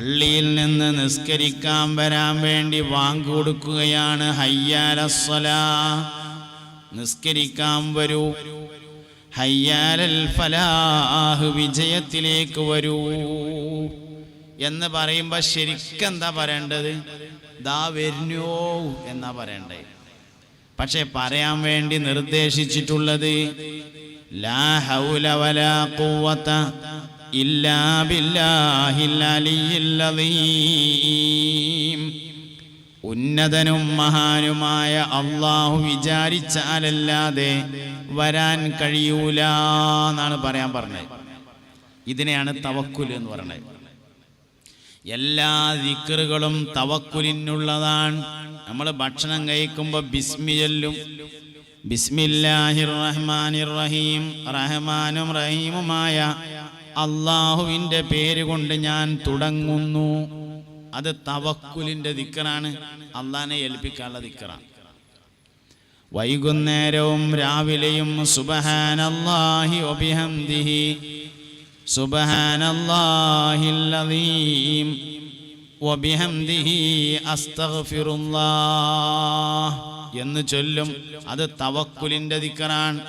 പള്ളിയിൽ നിന്ന് നിസ്കരിക്കാൻ വരാൻ വേണ്ടി വാങ്ങ് ഹയ്യാലസ്വല ഹയ്യാലസ്വലാ നിസ്കരിക്കാൻ വരൂ. ഹയ്യാലൽ ഫലാഹ് വിജയത്തിലേക്ക് വരൂ. എന്ന് പറയുമ്പോൾ ശരിക്കെന്താ പറയേണ്ടത്? ദാ വരുന്നോ എന്നാ പറയണ്ടേ. പക്ഷെ പറയാൻ വേണ്ടി നിർദ്ദേശിച്ചിട്ടുള്ളത് ലാ ഹൗല വലാ ഉന്നതനും മഹാനുമായ അള്ളാഹു വിചാരിച്ചാലല്ലാതെ വരാൻ കഴിയൂല എന്നാണ് പറയാൻ പറഞ്ഞത്. ഇതിനെയാണ് തവക്കുൽ എന്ന് പറയുന്നത് എല്ലാ ദിക്കറുകളും തവക്കുലിനുള്ളതാണ്. നമ്മൾ ഭക്ഷണം കഴിക്കുമ്പോൾ ബിസ്മി ചൊല്ലും ബിസ്മില്ലാഹിർ റഹ്മാനിർ റഹീം റഹ്മാനും റഹീമുമായ അള്ളാഹുവിന്റെ പേര് കൊണ്ട് ഞാൻ തുടങ്ങുന്നു. അത് തവക്കുലിന്റെ ദിക്കറാണ്. അള്ളാഹിനെ ഏൽപ്പിക്കാനുള്ള ദിക്കറാണ്. വൈകുന്നേരവും രാവിലെയും സുബഹാനല്ലാഹി ഒബിഹംദിഹി സുബഹാനല്ലാഹിൽ അലീം വബിഹംദിഹി അസ്തഗ്ഫിറുല്ലാഹ് എന്ന് ചൊല്ലും. അത് തവക്കുലിന്റെ ദിക്കറാണ്.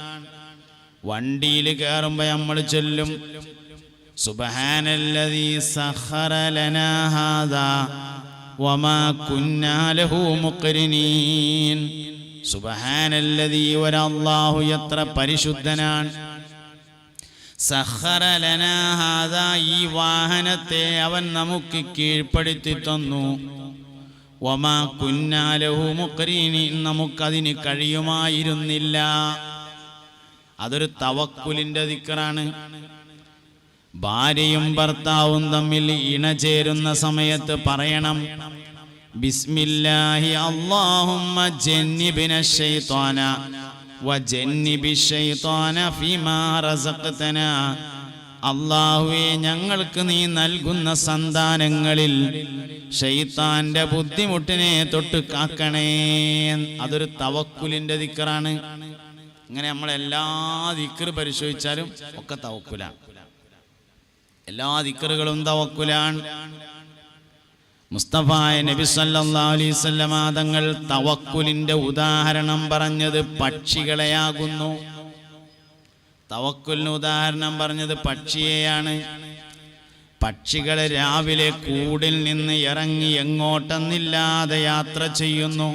വണ്ടിയിൽ കയറുമ്പോൾ നമ്മൾ ചൊല്ലും. സുബഹാനല്ലദീ സഖറ ലനാ ഹാദാ വമാ കുന്നാ ലഹു മുഖ്രിനീൻ. സുബഹാനല്ലദീ വരല്ലാഹു എത്ര പരിശുദ്ധനാണ്. സഖറ ലനാ ഹാദാ ഈ വാഹനത്തെ അവൻ നമുക്ക് കീഴ്പ്പെടുത്തി തന്നു. വമാ കുന്നാ ലഹു മുഖ്രിനീൻ നമുക്കതിന് കഴിയുമായിരുന്നില്ല. അതൊരു തവക്കുലിന്റെ ദിക്കറാണ് ഭാര്യയും ഭർത്താവും തമ്മിൽ ഇണചേരുന്ന സമയത്ത് പറയണം ബിസ്മില്ലാഹി അല്ലാഹുമ്മ ജന്നിബിന ശൈത്വാന വജന്നിബി ഷൈത്വാന ഫീമാ റസഖ്തന. അള്ളാഹുവെ ഞങ്ങൾക്ക് നീ നൽകുന്ന സന്താനങ്ങളിൽ ഷെയ്ത്താന്റെ ബുദ്ധിമുട്ടിനെ തൊട്ട് കാക്കണേ. അതൊരു തവക്കുലിന്റെ ദിക്കറാണ്. ഇങ്ങനെ നമ്മൾ എല്ലാ ദിക്കറ് പരിശോധിച്ചാലും ഒക്കെ തവക്കുലാണ് എല്ലാ ദിക്കറുകളും തവക്കുലാണ്. മുസ്തഫായ നബി സല്ലാ അലൈഹി വസല്ലമ തങ്ങൾ തവക്കുലിന്റെ ഉദാഹരണം പറഞ്ഞത് പക്ഷികളെയാകുന്നു. തവക്കുലിന് ഉദാഹരണം പറഞ്ഞത് പക്ഷിയെയാണ്. പക്ഷികൾ രാവിലെ കൂടിൽ നിന്ന് ഇറങ്ങി എങ്ങോട്ടെന്നില്ലാതെ യാത്ര ചെയ്യുന്നു.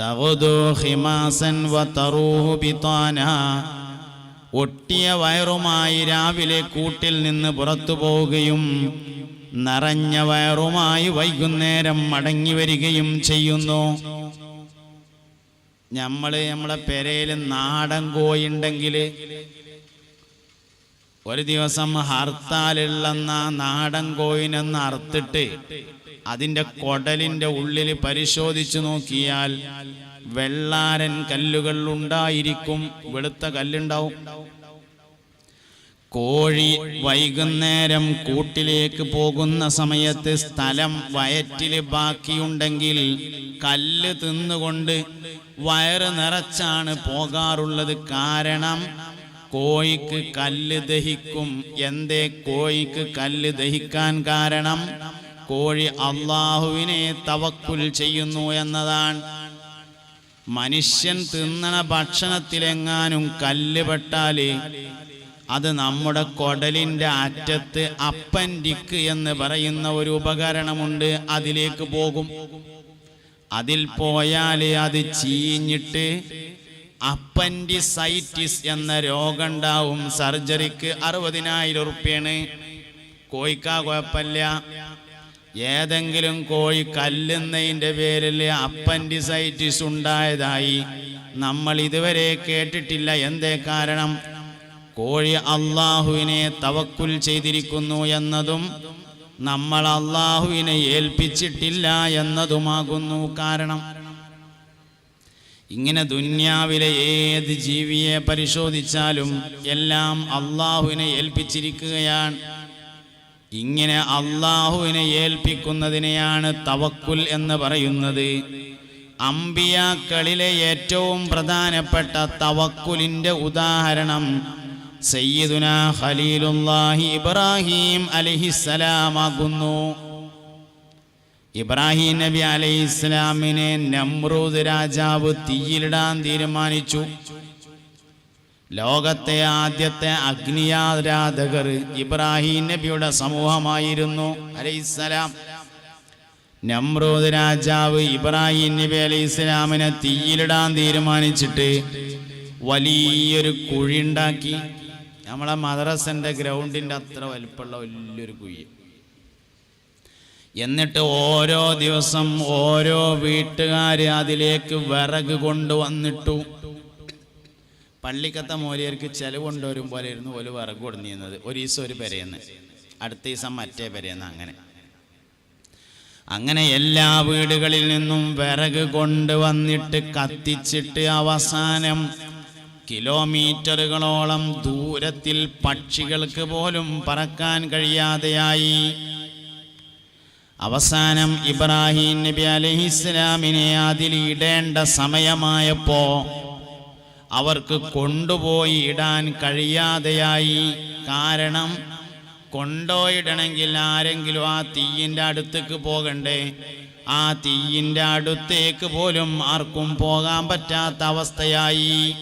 തവദോ ഹിമാസൻ വ തറൂഹു ബിതാനാ ഒട്ടിയ വയറുമായി രാവിലെ കൂട്ടിൽ നിന്ന് പുറത്തു പോവുകയും നിറഞ്ഞ വയറുമായി വൈകുന്നേരം മടങ്ങി വരികയും ചെയ്യുന്നു. നമ്മൾ നമ്മളെ പെരയിൽ നാടൻ കോയുണ്ടെങ്കിൽ ഒരു ദിവസം ഹർത്താലുള്ളെന്ന നാടൻ കോയിനെന്ന് അർത്തിട്ട് അതിന്റെ കൊടലിന്റെ ഉള്ളിൽ പരിശോധിച്ചു നോക്കിയാൽ വെള്ളാരൻ കല്ലുകൾ ഉണ്ടായിരിക്കും. വെളുത്ത കല്ലുണ്ടാവും. കോഴി വൈകുന്നേരം കൂട്ടിലേക്ക് പോകുന്ന സമയത്ത് സ്ഥലം വയറ്റിൽ ബാക്കിയുണ്ടെങ്കിൽ കല്ല് തിന്നുകൊണ്ട് വയറ് നിറച്ചാണ് പോകാറുള്ളത്. കാരണം കോഴിക്ക് കല്ല് ദഹിക്കും. എന്തേ കോഴിക്ക് കല്ല് ദഹിക്കാൻ കാരണം? കോഴി അള്ളാഹുവിനെ തവക്കുൽ ചെയ്യുന്നു എന്നതാണ്. മനുഷ്യൻ തിന്നണ ഭക്ഷണത്തിലെങ്ങാനും കല്ല് പെട്ടാൽ അത് നമ്മുടെ കൊടലിന്റെ അറ്റത്ത് അപ്പൻഡിക്ക് എന്ന് പറയുന്ന ഒരു ഉപകരണമുണ്ട് അതിലേക്ക് പോകും. അതിൽ പോയാൽ അത് ചീഞ്ഞിട്ട് അപ്പൻഡിസൈറ്റിസ് എന്ന രോഗം ഉണ്ടാവും സർജറിക്ക് അറുപതിനായിരം ഉറുപ്പ്യാണ്. കോയിക്കാ കുഴപ്പമില്ല. ഏതെങ്കിലും കോഴി കല്ലുന്നതിന്റെ പേരിൽ അപ്പൻഡിസൈറ്റിസ് ഉണ്ടായതായി നമ്മൾ ഇതുവരെ കേട്ടിട്ടില്ല. എന്തേ കാരണം? കോഴി അള്ളാഹുവിനെ തവക്കുൽ ചെയ്തിരിക്കുന്നു എന്നതും നമ്മൾ അള്ളാഹുവിനെ ഏൽപ്പിച്ചിട്ടില്ല എന്നതുമാകുന്നു കാരണം. ഇങ്ങനെ ദുന്യാവിലെ ഏത് ജീവിയെ പരിശോധിച്ചാലും എല്ലാം അള്ളാഹുവിനെ ഏൽപ്പിച്ചിരിക്കുകയാണ്. ഇങ്ങനെ അള്ളാഹുവിനെ ഏൽപ്പിക്കുന്നതിനെയാണ് തവക്കുൽ എന്ന് പറയുന്നത്. അമ്പിയാക്കളിലെ ഏറ്റവും പ്രധാനപ്പെട്ട തവക്കുലിന്റെ ഉദാഹരണം സയ്യിദുന ഖലീലുല്ലാഹി ഇബ്രാഹിം അലഹിസ്സലാമാകുന്നു. ഇബ്രാഹിം നബി അലൈഹി ഇസ്ലാമിനെ നമ്രൂദ് രാജാവ് തീയിലിടാൻ തീരുമാനിച്ചു. ലോകത്തെ ആദ്യത്തെ അഗ്നിയാരാധകർ ഇബ്രാഹിം നബിയുടെ സമൂഹമായിരുന്നു. അലൈഹിസ്സലാം. നമ്രൂദ് രാജാവ് ഇബ്രാഹിം നബി അലൈഹി ഇസ്ലാമിനെ തീയിലിടാൻ തീരുമാനിച്ചിട്ട് വലിയൊരു കുഴി ഉണ്ടാക്കി നമ്മളെ മദ്രസന്റെ ഗ്രൗണ്ടിന്റെ അത്ര വലിപ്പമുള്ള വലിയൊരു കുഴി. എന്നിട്ട് ഓരോ ദിവസം ഓരോ വീട്ടുകാർ അതിലേക്ക് വിറക് കൊണ്ടുവന്നിട്ടു. പള്ളിക്കത്തെ മോലിയർക്ക് ചെലവ് കൊണ്ടുവരും പോലെ ഇരുന്നു ഒരു വിറക് കൊടുന്നിരുന്നത്. ഒരു ദിവസം ഒരു പെരയെന്ന് അടുത്ത ദിവസം മറ്റേ പെരയെന്ന് അങ്ങനെ. അങ്ങനെ എല്ലാ വീടുകളിൽ നിന്നും വിറക് കൊണ്ടുവന്നിട്ട് കത്തിച്ചിട്ട് അവസാനം കിലോമീറ്ററുകളോളം ദൂരത്തിൽ പക്ഷികൾക്ക് പോലും പറക്കാൻ കഴിയാതെയായി. അവസാനം ഇബ്രാഹിം നബി അലഹിസ്ലാമിനെ അതിലിടേണ്ട സമയമായപ്പോ അവർക്ക് കൊണ്ടുപോയി ഇടാൻ കഴിയാതെയായി. കാരണം കൊണ്ടോയിടണമെങ്കിൽ ആരെങ്കിലും ആ തീയിന്റെ അടുത്തേക്ക് പോകണ്ടേ? ആ തീയിന്റെ അടുത്തേക്ക് പോലും ആർക്കും പോകാൻ പറ്റാത്ത അവസ്ഥയായി.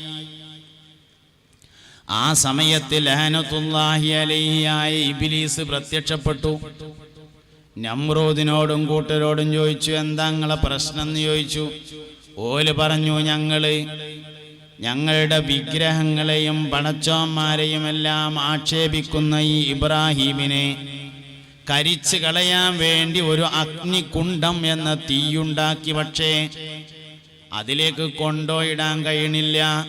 ആ സമയത്ത് ലഹനത്തുല്ലാഹി അലഹിയായ ഇബിലീസ് പ്രത്യക്ഷപ്പെട്ടു. നമ്രൂദിനോടും കൂട്ടരോടും ചോദിച്ചു എന്താ നിങ്ങളെ പ്രശ്നം? എന്ന് ചോദിച്ചു. ഓൽ പറഞ്ഞു ഞങ്ങൾ ഞങ്ങളുടെ വിഗ്രഹങ്ങളെയും പണച്ചോന്മാരെയുമെല്ലാം ആക്ഷേപിക്കുന്ന ഈ ഇബ്രാഹീമിനെ കരിച്ചു കളയാൻ വേണ്ടി ഒരു അഗ്നികുണ്ഡം എന്ന തീയുണ്ടാക്കി പക്ഷേ അതിലേക്ക് കൊണ്ടോയിടാൻ കഴിയണില്ല.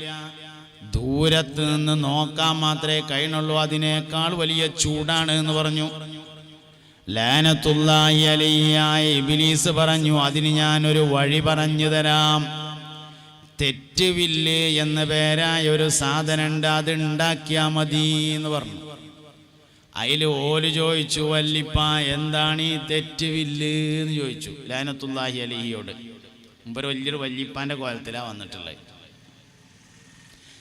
ദൂരത്ത് നിന്ന് നോക്കാൻ മാത്രമേ കഴിയണുള്ളൂ അതിനേക്കാൾ വലിയ ചൂടാണ് എന്ന് പറഞ്ഞു. ലാനത്തുള്ളായി അലൈഹിയായ ഇബിലീസ് പറഞ്ഞു അതിന് ഞാനൊരു വഴി പറഞ്ഞു തരാം. തെറ്റുവില്ല് എന്ന പേരായ ഒരു സാധനമുണ്ട് അത് ഉണ്ടാക്കിയാ മതി എന്ന് പറഞ്ഞു. അതിൽ ഓൽ ചോദിച്ചു വല്ലിപ്പ എന്താണ് ഈ തെറ്റുവില്ല്? എന്ന് ചോദിച്ചു. ലാനത്തുല്ലാഹി അലിയോട് മുമ്പൊരു വലിയൊരു വല്ലിപ്പാന്റെ കോലത്തിലാണ് വന്നിട്ടുള്ളത്.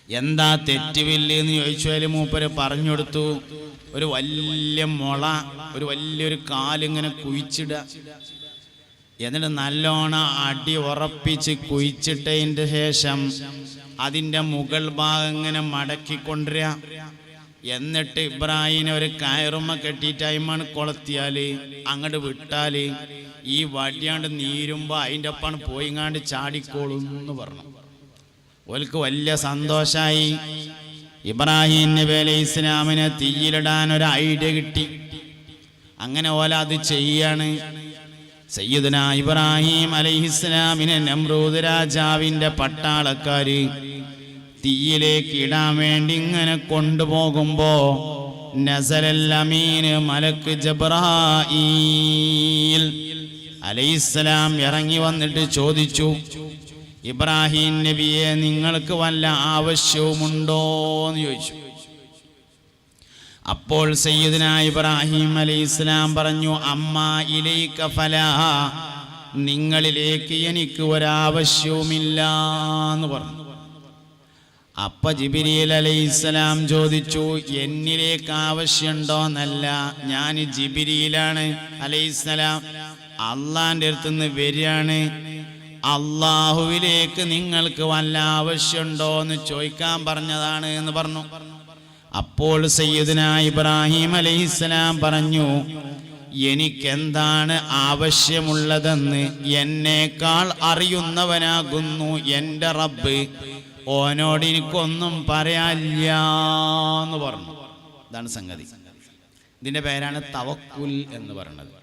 എന്താ തെറ്റുവില്ല്? എന്ന് ചോദിച്ചു. മൂപ്പര് പറഞ്ഞു കൊടുത്തു ഒരു വലിയ മുള ഒരു വലിയൊരു കാലിങ്ങനെ കുഴിച്ചിടുക. എന്നിട്ട് നല്ലോണം അടി ഉറപ്പിച്ച് കുഴിച്ചിട്ടതിന്റെ ശേഷം അതിന്റെ മുകൾ ഭാഗം ഇങ്ങനെ മടക്കിക്കൊണ്ടുവരിക. എന്നിട്ട് ഇബ്രാഹിനെ ഒരു കയറുമ്മ കെട്ടിയിട്ട് അയിമാണ് കൊളത്തിയാൽ അങ്ങോട്ട് വിട്ടാൽ ഈ വടിയാണ്ട് നീരുമ്പോൾ അതിന്റെ ഒപ്പാണ് പോയിങ്ങാണ്ട് ചാടിക്കോളും എന്ന് പറഞ്ഞു. ഓൽക്ക് വലിയ സന്തോഷമായി ഇബ്രാഹിം നബി അലൈഹി ഇസ്ലാമിനെ തീയിലിടാൻ ഒരു ഐഡിയ കിട്ടി. അങ്ങനെ ഓല അത് ചെയ്യാണ്. സയ്യിദുന ഇബ്രാഹിം അലൈഹിസ്ലാമിനെ നമ്രൂദ് രാജാവിന്റെ പട്ടാളക്കാര് തീയിലേക്ക് ഇടാൻ വേണ്ടി ഇങ്ങനെ കൊണ്ടുപോകുമ്പോ നസലൽ അമീന് മലക്ക് ജബ്രായിൽ ഇറങ്ങി വന്നിട്ട് ചോദിച്ചു ഇബ്രാഹിം നബിയെ നിങ്ങൾക്ക് വല്ല ആവശ്യവുമുണ്ടോ എന്ന് ചോദിച്ചു. അപ്പോൾ സയ്യിദ്ന ഇബ്രാഹിം അലൈഹി ഇസ്ലാം പറഞ്ഞു അമ്മ ഇലൈക്ക ഫലാഹ നിങ്ങളിലേക്ക് എനിക്ക് ഒരാവശ്യവുമില്ല എന്ന് പറഞ്ഞു. അപ്പ ജിബിരിയിൽ അലൈഹിസ്സലാം ചോദിച്ചു എന്നിലേക്ക് ആവശ്യമുണ്ടോ എന്നല്ല ഞാൻ ജിബിരിയിലാണ് അലൈഹിസ്സലാം. അള്ളാന്റെ അടുത്തുനിന്ന് വരികയാണ്. അള്ളാഹുവിലേക്ക് നിങ്ങൾക്ക് വല്ല ആവശ്യമുണ്ടോ എന്ന് ചോദിക്കാൻ പറഞ്ഞതാണ് എന്ന് പറഞ്ഞു. അപ്പോൾ സയ്യദിന ഇബ്രാഹിം അലൈഹിസ്സലാം പറഞ്ഞു എനിക്കെന്താണ് ആവശ്യമുള്ളതെന്ന് എന്നേക്കാൾ അറിയുന്നവനാകുന്നു എന്റെ റബ്ബ്. ഓനോട് എനിക്കൊന്നും പറയാനില്ല എന്ന് പറഞ്ഞു. ഇതാണ് സംഗതി. ഇതിന്റെ പേരാണ് തവക്കുൽ എന്ന് പറയുന്നത്.